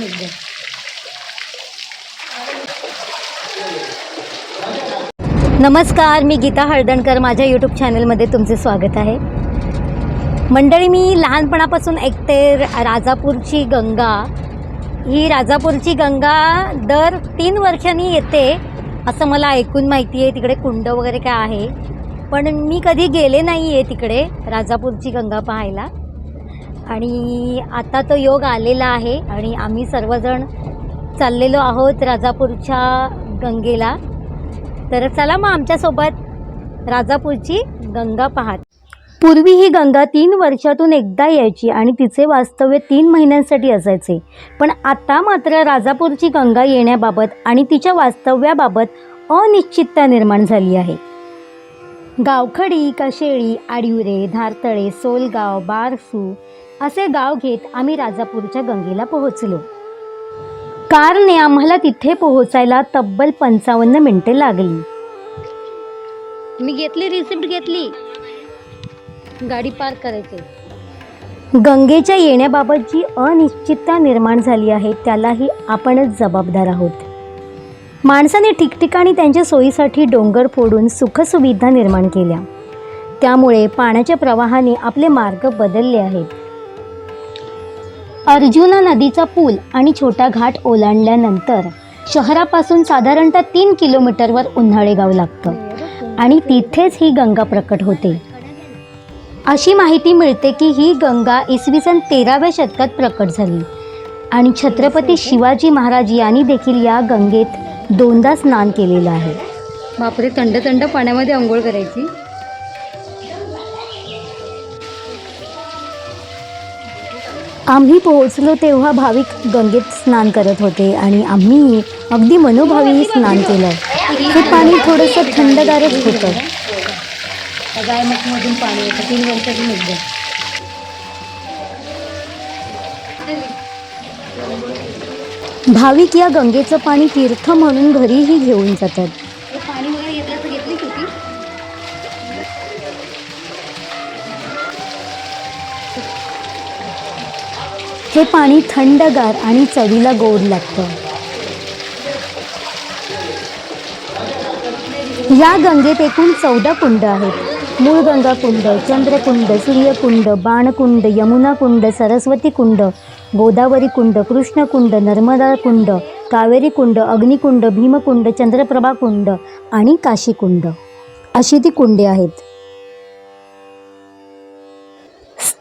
वर्षातून एकदम नमस्कार मी गीता हळदणकर. माझ्या यूट्यूब चॅनलमध्ये तुमचे स्वागत आहे. मंडळी मी लहानपणापासून ऐकते राजापूरची गंगा. ही राजापूरची गंगा दर तीन वर्षांनी येते असं मला ऐकून माहिती आहे. तिकडे कुंड वगैरे काय आहे. पण मी कधी गेले नाही आहे तिकडे राजापूरची गंगा पाहायला. आणि आता तो योग आलेला आहे आणि आम्ही सर्वजण चाललेलो आहोत राजापूरच्या गंगेला. तर चला मग आमच्यासोबत राजापूरची गंगा पाहात. पूर्वी ही गंगा तीन वर्षातून एकदा यायची आणि तिचे वास्तव्य तीन महिन्यांसाठी असायचे. पण आता मात्र राजापूरची गंगा येण्याबाबत आणि तिच्या वास्तव्याबाबत अनिश्चितता निर्माण झाली आहे. गावखडी कशेळी आडिवरे धारतळे सोलगाव बारसू असे गाव घेत आम्ही राजापूरच्या गंगेला पोहोचलो. कारने आम्हाला तिथे पोहोचायला तब्बल पंचावन्न मिनिटे लागली. मी घेतली रिसिप्ट घेतली. गाडी पार्क करायची. गंगेच्या येण्याबाबत जी अनिश्चितता निर्माण झाली आहे त्यालाही आपणच जबाबदार आहोत. माणसाने ठिकठिकाणी त्यांच्या सोयीसाठी डोंगर फोडून सुखसुविधा निर्माण केल्या. त्यामुळे पाण्याच्या प्रवाहाने आपले मार्ग बदलले आहेत. अर्जुना नदीचा पूल आणि छोटा घाट ओलांडल्यानंतर शहरापासून साधारणतः तीन किलोमीटरवर उन्हाळे गाव लागतं. आणि तिथेच ही गंगा प्रकट होते. अशी माहिती मिळते की ही गंगा इसवी सन तेराव्या शतकात प्रकट झाली. आणि छत्रपती शिवाजी महाराज यांनी देखील या गंगेत दोनदा स्नान केलेलं आहे. बापरे थंड थंड पाण्यामध्ये आंघोळ करायची? आम्ही पोहोचलो तेव्हा भाविक गंगेत स्नान करत होते आणि आम्ही अगदी मनोभावी स्नान केलं. हे पाणी थोडंसं थंडगारच होतं. पाणी येतं तीन वर्षातून एकदा भाविक या गंगेचं पाणी तीर्थ म्हणून घरीही घेऊन जातात. हे पाणी थंडगार आणि चवीला गोड लागतं. या गंगेत एकूण चौदा कुंड आहेत. मूळ गंगा कुंड चंद्रकुंड सूर्यकुंड बाणकुंड यमुना कुंड सरस्वती कुंड गोदावरी कुंड कृष्णकुंड नर्मदा कुंड कावेरी कुंड अग्निकुंड भीमकुंड चंद्रप्रभा कुंड आणि काशीकुंड अशी ती कुंडे आहेत.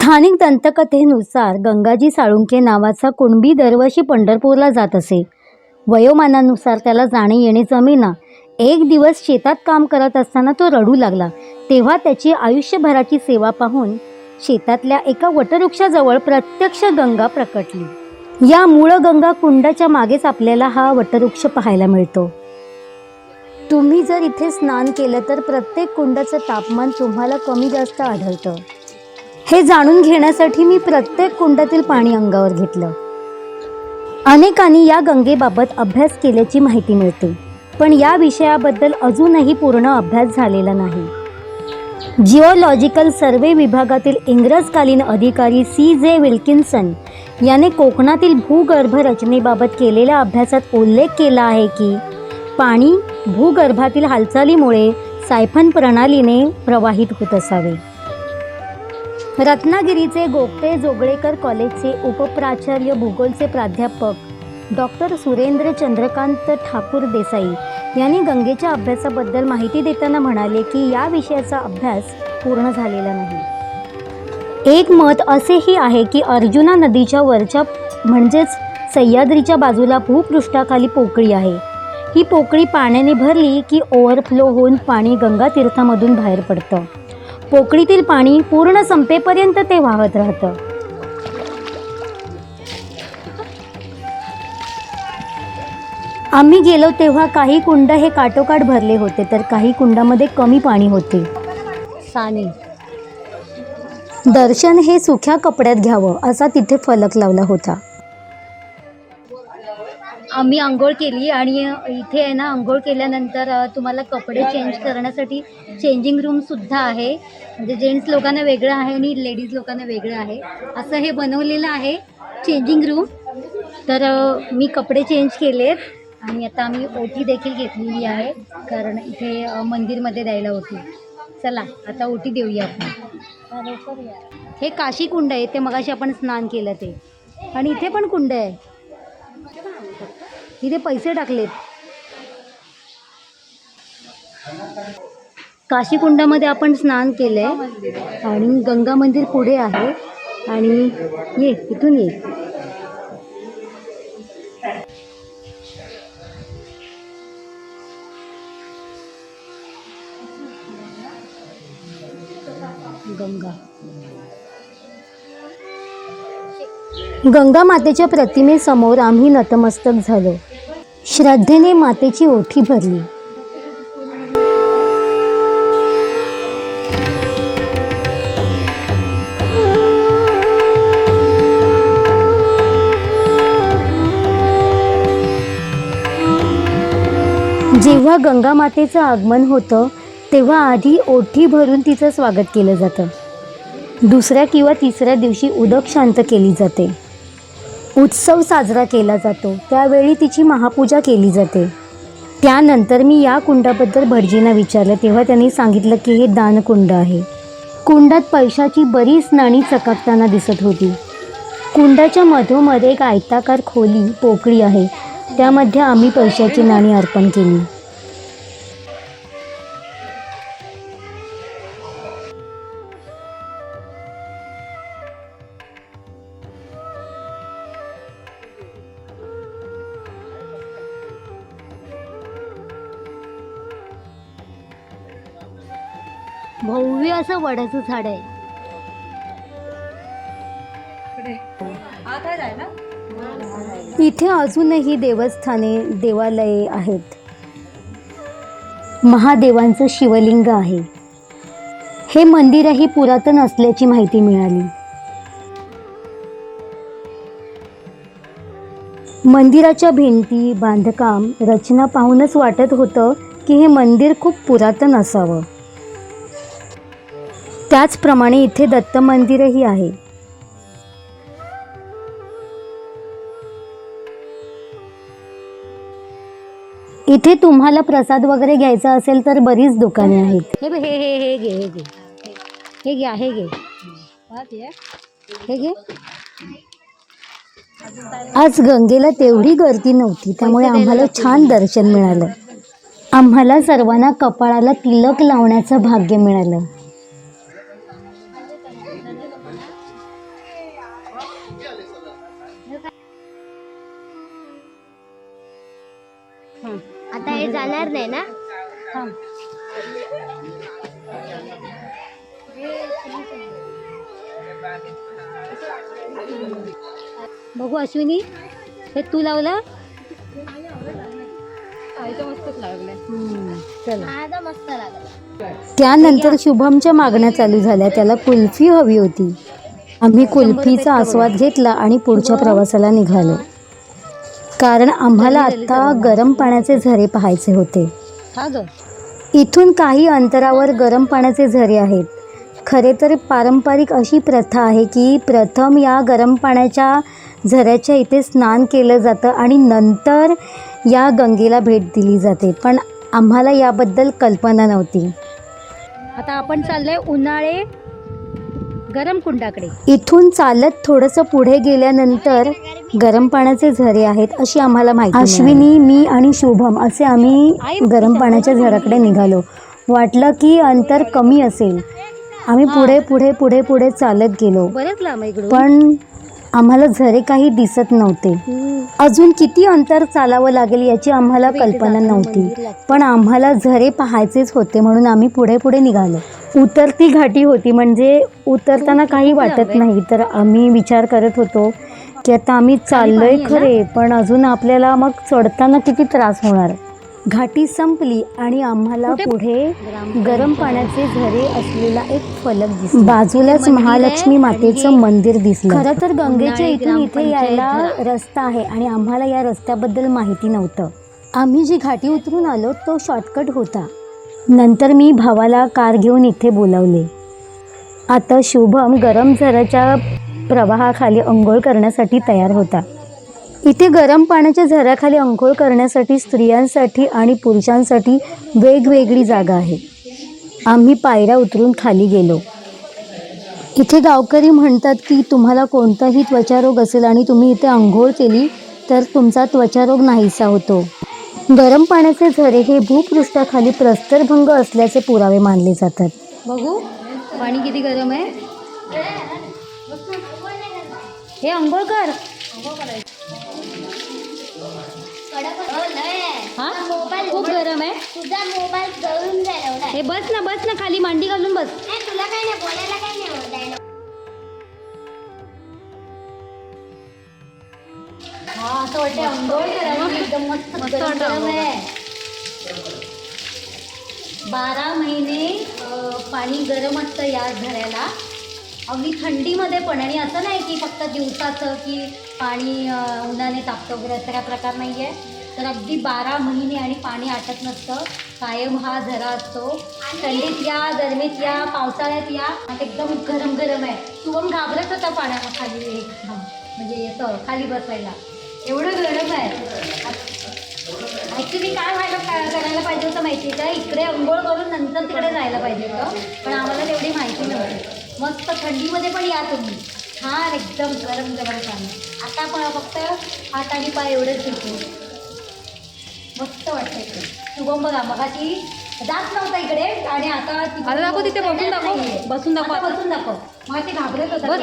स्थानिक दंतकथेनुसार गंगाजी साळुंखे नावाचा कुणबी दरवर्षी पंढरपूरला जात असे. वयोमानानुसार त्याला जाणे येणे जमेना. एक दिवस शेतात काम करत असताना तो रडू लागला. तेव्हा त्याची आयुष्यभराची सेवा पाहून शेतातल्या एका वटवृक्षाजवळ प्रत्यक्ष गंगा प्रकटली. या मूळ गंगा कुंडाच्या मागेच आपल्याला हा वटवृक्ष पाहायला मिळतो. तुम्ही जर इथे स्नान केलं तर प्रत्येक कुंडाचं तापमान तुम्हाला कमी जास्त आढळतं. हे जाणून घेण्यासाठी मी प्रत्येक कुंडातील पाणी अंगावर घेतलं. अनेकांनी या गंगेबाबत अभ्यास केल्याची माहिती मिळते पण या विषयाबद्दल अजूनही पूर्ण अभ्यास झालेला नाही. जिओलॉजिकल सर्वे विभागातील इंग्रजकालीन अधिकारी सी जे विल्किन्सन याने कोकणातील भूगर्भ रचनेबाबत केलेल्या अभ्यासात उल्लेख केला आहे की पाणी भूगर्भातील हालचालीमुळे सायफन प्रणालीने प्रवाहित होत असावे. रत्नागिरीचे गोपे जोगळेकर कॉलेजचे उपप्राचार्य भूगोलचे प्राध्यापक डॉक्टर सुरेंद्र चंद्रकांत ठाकूर देसाई यांनी गंगेच्या अभ्यासाबद्दल माहिती देताना म्हणाले की या विषयाचा अभ्यास पूर्ण झालेला नाही. एक मत असेही आहे की अर्जुना नदीच्या वरच्या म्हणजेच सह्याद्रीच्या बाजूला भूपृष्ठाखाली पोकळी आहे. ही पोकळी पाण्याने भरली की ओव्हरफ्लो होऊन पाणी गंगा तीर्थामधून बाहेर पडतं. पोकळीतील पाणी पूर्ण संपेपर्यंत ते वाहत राहतं. आम्ही गेलो तेव्हा काही कुंड हे काठोकाठ भरले होते तर काही कुंडामध्ये कमी पाणी होते. साने. दर्शन हे सुख्या कपड्यात घ्यावं असा तिथे फलक लावला होता. आम्ही आंघोळ केली आणि इथे आहे ना आंघोळ केल्यानंतर तुम्हाला कपडे चेंज करण्यासाठी चेंजिंग रूमसुद्धा आहे. म्हणजे जेंट्स लोकांना वेगळं आहे आणि लेडीज लोकांना वेगळं आहे. असं हे बनवलेलं आहे चेंजिंग रूम तर मी कपडे चेंज केलेत आणि आता आम्ही ओटी देखील घेतलेली आहे कारण इथे मंदिरमध्ये द्यायला होती चला आता ओटी देऊया आपण. हे काशी कुंड आहे ते मगाशी आपण स्नान केलं ते. आणि इथे पण कुंड आहे. इथे पैसे टाकलेत. काशीकुंडामध्ये आपण स्नान केलंय आणि गंगा मंदिर पुढे आहे. आणि ये इथून ये. गंगा. गंगा मातेच्या प्रतिमेसमोर आम्ही नतमस्तक झालो. श्रद्धेने मातेची ओठी भरली. जेव्हा गंगा मातेचं आगमन होतं तेव्हा आधी ओठी भरून तिचं स्वागत केलं जातं. दुसऱ्या किंवा तिसऱ्या दिवशी उदक शांत केली जाते. उत्सव साजरा केला जातो. त्यावेळी तिची महापूजा केली जाते. त्यानंतर मी या कुंडाबद्दल भटजींना विचारलं. तेव्हा त्यांनी सांगितलं की हे दानकुंड आहे. कुंडात पैशाची बरीच नाणी चकाकताना दिसत होती. कुंडाच्या मधोमध एक आयताकार खोली पोकळी आहे. त्यामध्ये आम्ही पैशाची नाणी अर्पण केली. भव्य असं वडाचं झाड आहे. इथे अजूनही देवस्थाने देवालये आहेत. महादेवांचं शिवलिंग आहे. हे मंदिरही पुरातन असल्याची माहिती मिळाली. मंदिराच्या भिंती बांधकाम रचना पाहूनच वाटत होतं की हे मंदिर खूप पुरातन असावं. त्याचप्रमाणे इथे दत्त मंदिरही आहे. इथे तुम्हाला प्रसाद वगैरे घ्यायचा असेल तर बरीच दुकाने आहेत. हे हे हे हे घे हे घे. हे घ्या हे घे. हे घे. आज गंगेला तेवढी गर्दी नव्हती त्यामुळे आम्हाला छान दर्शन मिळालं. आम्हाला सर्वांना कपाळाला तिलक लावण्याचं भाग्य मिळालं. आता हे जाणार नाही ना? बघू अश्विनी हे तू लावलं? हम्म, चला. आता मस्त लागला. त्यानंतर शुभमच्या मागण्या चालू झाल्या. त्याला कुल्फी हवी होती. आम्ही कुल्फीचा आस्वाद घेतला आणि पुढच्या प्रवासाला निघालो. कारण आम्हाला आता गरम पाण्याचे झरे पाहायचे होते. इथून काही अंतरावर गरम पाण्याचे झरे आहेत. खरे तर पारंपरिक अशी प्रथा आहे की प्रथम या गरम पाण्याच्या झऱ्याच्या इथे स्नान केलं जातं आणि नंतर या गंगेला भेट दिली जाते. पण आम्हाला याबद्दल कल्पना नव्हती. आता आपण चाललोय उन्हाळे गरम कुंडाकडे. इथून चालत थोडंसं पुढे गेल्यानंतर गरम पाण्याचे झरे आहेत अशी आम्हाला माहिती अश्विनी मी आणि शुभम असे आम्ही गरम पाण्याच्या झऱ्याकडे निघालो. वाटलं की अंतर कमी असेल. आम्ही पुढे पुढे पुढे पुढे चालत गेलो. बरेच लांब आहे इकडून. पण आम्हाला झरे काही दिसत नव्हते. अजून किती अंतर चालावं लागेल याची आम्हाला कल्पना नव्हती. पण आम्हाला झरे पाहायचेच होते म्हणून आम्ही पुढे पुढे निघालो. उतरती घाटी होती. म्हणजे उतरताना काही वाटत नाही. तर आम्ही विचार करत होतो की आता आम्ही चाललोय खरे पण अजून आपल्याला मग चढताना किती त्रास होणार? घाटी संपली आणि आम्हाला पुढे गरम पाण्याचे झरे असलेला एक फलक दिसला. बाजूलाच महालक्ष्मी मातेचं मंदिर दिसलं. खरं तर गंगेच्या इथून इथे यायला रस्ता आहे आणि आम्हाला या रस्त्याबद्दल माहिती नव्हतं. आम्ही जी घाटी उतरून आलो तो शॉर्टकट होता. नंतर मी भावाला कार घेऊन इथे बोलावले. आता शुभम गरम झऱ्याच्या प्रवाहाखाली अंघोळ करण्यासाठी तयार होता. इथे गरम पाण्याच्या झऱ्याखाली अंघोळ करण्यासाठी स्त्रियांसाठी आणि पुरुषांसाठी वेगवेगळी जागा आहे. आम्ही पायऱ्या उतरून खाली गेलो. इथे गावकरी म्हणतात की तुम्हाला कोणताही त्वचारोग असेल आणि तुम्ही इथे अंघोळ केली तर तुमचा त्वचारोग नाहीसा होतो. गरम पाण्याचे झरे हे भूपृष्ठाखाली प्रस्तरभंग असल्याचे पुरावे मानले जातात. बघू. पाणी किती गरम आहे? हे अंघोळ कर. हा? मोबाईल खूप गरम आहे. तुझा मोबाईल हे बस ना बस ना खाली मांडी घालून बस. नाही तुला काय नाही बोलायला काय नाही. असं वाटतं अंघोळ करावं एकदम मस्त गरम गरम आहे. बारा महिने पाणी गरम असतं या झऱ्याला अगदी थंडीमध्ये पण. आणि असं नाही की फक्त दिवसाचं की पाणी उन्हाने तापतं वगैरे असं काय प्रकार नाही आहे तर अगदी बारा महिने आणि पाणी आटत नसतं. कायम हा झरा असतो. थंडीत या गरमीत या पावसाळ्यात या. एकदम गरम गरम आहे. तू पण घाबरत होता पाण्याखाली हा, म्हणजे येतं खाली बसायला. एवढं गरम आहे. ॲक्च्युली काय व्हायला काय करायला पाहिजे होतं माहिती आहे का? इकडे अंघोळ करून नंतर तिकडे जायला पाहिजे होतं. पण आम्हाला तेवढी माहिती नव्हती. मस्त थंडीमध्ये पण या तुम्ही. छान एकदम गरम गरम पाणी आता पण फक्त हात आणि पाय एवढंच घेतो मस्त वाटतं इकडे शुभम बघा मगाशी जात नव्हता इकडे. आणि आता आता दाखव तिथे बसून दाखव. बसून दाखव आता. बसून दाखव. मग ते घाबरत होता बस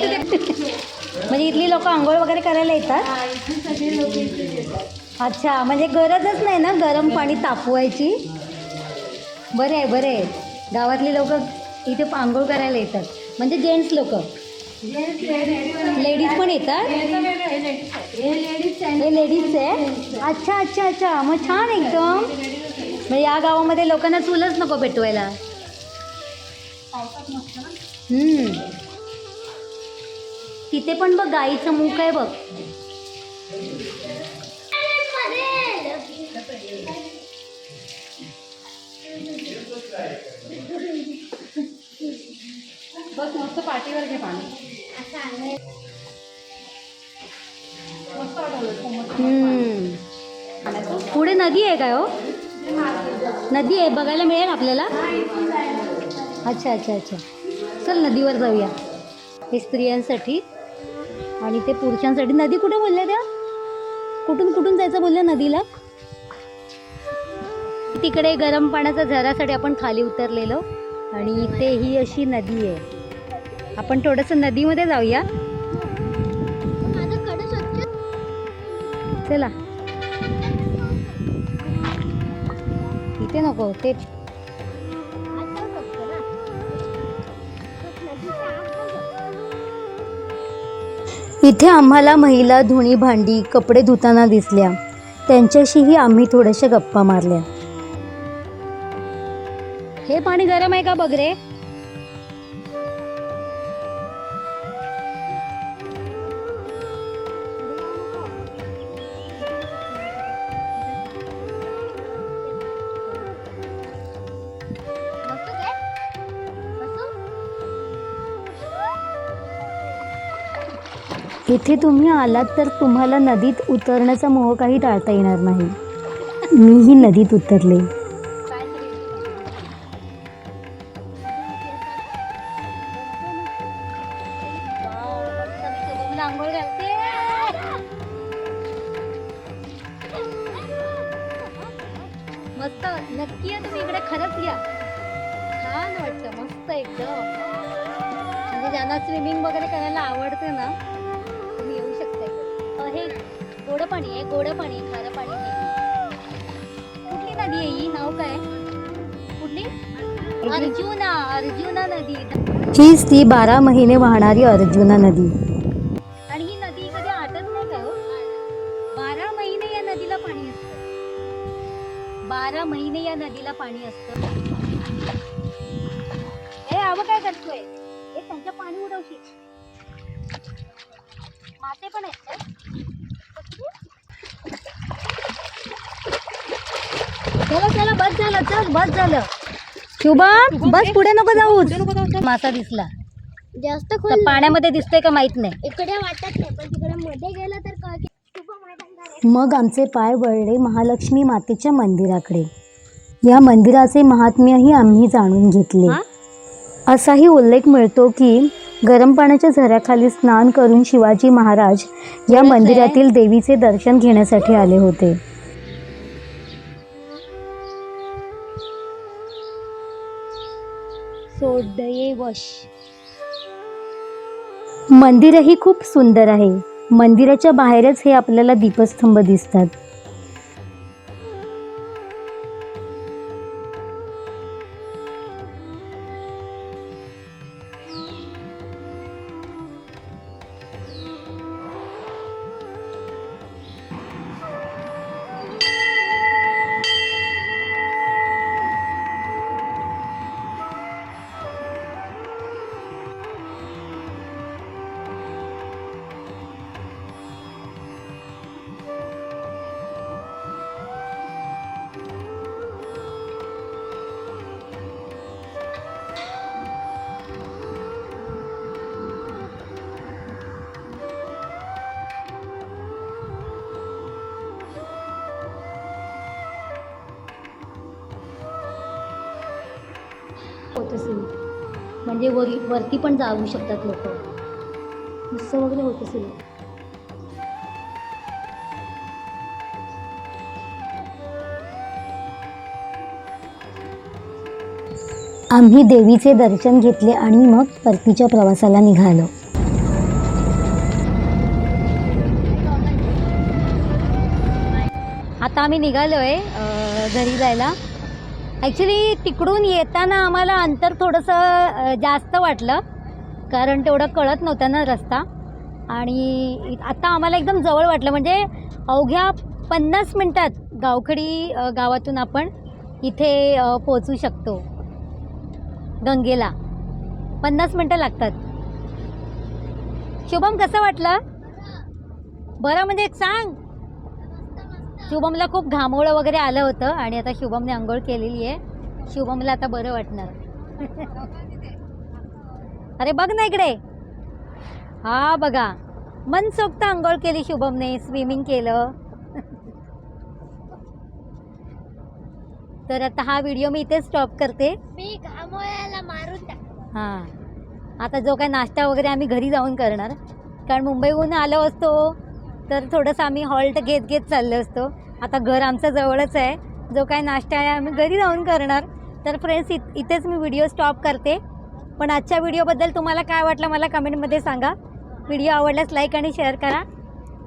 म्हणजे इथली लोक आंघोळ वगैरे करायला येतात? अच्छा म्हणजे गरजच नाही ना गरम पाणी तापवायची? बरं आहे बरं आहे. गावातली लोक इथे आंघोळ करायला येतात. म्हणजे जेंट्स लोक. लेडीज पण येतात. हे लेडीज आहे? अच्छा अच्छा अच्छा. मग छान एकदम. मग या गावामध्ये लोकांना चूलच नको पेटवायला. हम्म. तिथे पण बघ गाईचं मुख आहे बघ. बस मस्त पाठीवर घे पाणी. मस्त वाटलं हम्म. पुढे नदी आहे काय हो? नदी आहे बघायला मिळेल आपल्याला? अच्छा अच्छा अच्छा. चल नदीवर जाऊया. हे स्त्रियांसाठी आणि ते पुरुषांसाठी. नदी कुठे बोलल्या त्या? कुठून कुठून जायचं बोलल्या नदीला? तिकडे गरम पाण्याच्या झऱ्यासाठी आपण खाली उतरलेलो आणि इथे ही अशी नदी आहे. आपण थोडंसं नदीमध्ये जाऊया. चला. इथे नको ते इथे आम्हाला महिला धुणी भांडी कपडे धुताना दिसल्या. त्यांच्याशीही आम्ही थोड्याशा गप्पा मारल्या. हे पाणी गरम आहे का बघ रे? इथे तुम्ही आलात तर तुम्हाला नदीत उतरण्याचा मोह काही टाळता येणार नाही. मीही नदीत उतरले. गोड पाणी आहे गोड पाणी खारं पाणी कुठली नदी आहे ही? नाव काय? कुठली? अर्जुना अर्जुना नदी. हीच ती बारा महिने वाहणारी अर्जुना नदी. चला चला बस झालं चल बस झालं. शुभम बस पुढे नको जाऊ मासा दिसला. जास्त तर पाण्यामध्ये दिसतोय का माहीत नाही. इकडे वाटत नाही पण तिकडे मध्ये गेलं तर कळते खूप माहिती मग आमचे पाय वळले महालक्ष्मी मातेच्या मंदिराकडे. या मंदिराचे महात्म्यही आम्ही जाणून घेतले. हा? असाही उल्लेख मिळतो की गरम पाण्याच्या झऱ्याखाली स्नान करून शिवाजी महाराज या. मंदिरातील देवीचे दर्शन घेण्यासाठी आले होते. सोडये वश. मंदिरही खूप सुंदर आहे. मंदिराच्या बाहेरच हे आपल्याला दीपस्तंभ दिसतात. होत असेल. म्हणजे वरी वरती पण जाऊ शकतात लोक. उत्सव वगैरे होत असेल. आम्ही देवीचे दर्शन घेतले आणि मग परतीच्या प्रवासाला निघालो. आता आम्ही निघालो आहे घरी जायला. ॲक्च्युली तिकडून येताना आम्हाला अंतर थोडंसं जास्त वाटलं. कारण तेवढं कळत नव्हतं ना रस्ता. आणि आता आम्हाला एकदम जवळ वाटलं. म्हणजे अवघ्या पन्नास मिनटात गावखडी गावातून आपण इथे पोचू शकतो. गंगेला. पन्नास मिनटं लागतात. शुभम कसं वाटलं? बरं म्हणजे एक सांग. शुभमला खूप घामोळं वगैरे आलं होतं आणि आता शुभमने आंघोळ केलेली आहे. शुभमला आता बरं वाटणार. अरे बघ ना इकडे. हा बघा. मनसोक्त आंघोळ केली शुभमने स्विमिंग केलं. तर आता हा व्हिडिओ मी इथे स्टॉप करते. मी घामोळ्याला मारून टाक हां. आता जो काय नाश्ता वगैरे आम्ही घरी जाऊन करणार. कारण मुंबईहून आलो असतो. तर थोडंसं आम्ही हॉल्ट घेत घेत चाललो असतो. आता घर आमचं जवळच आहे. जो काय नाश्ता आहे आम्ही घरी जाऊन करणार. तर फ्रेंड्स इत इथेच मी व्हिडिओ स्टॉप करते. पण आजच्या व्हिडिओबद्दल तुम्हाला काय वाटलं मला कमेंटमध्ये सांगा. व्हिडिओ आवडल्यास लाईक आणि शेअर करा.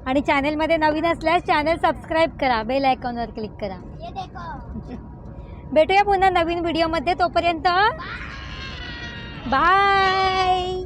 आणि चॅनलमध्ये नवीन असल्यास चॅनल सबस्क्राईब करा. बेल आयकॉनवर क्लिक करा. भेटूया पुन्हा नवीन व्हिडिओमध्ये तोपर्यंत बाय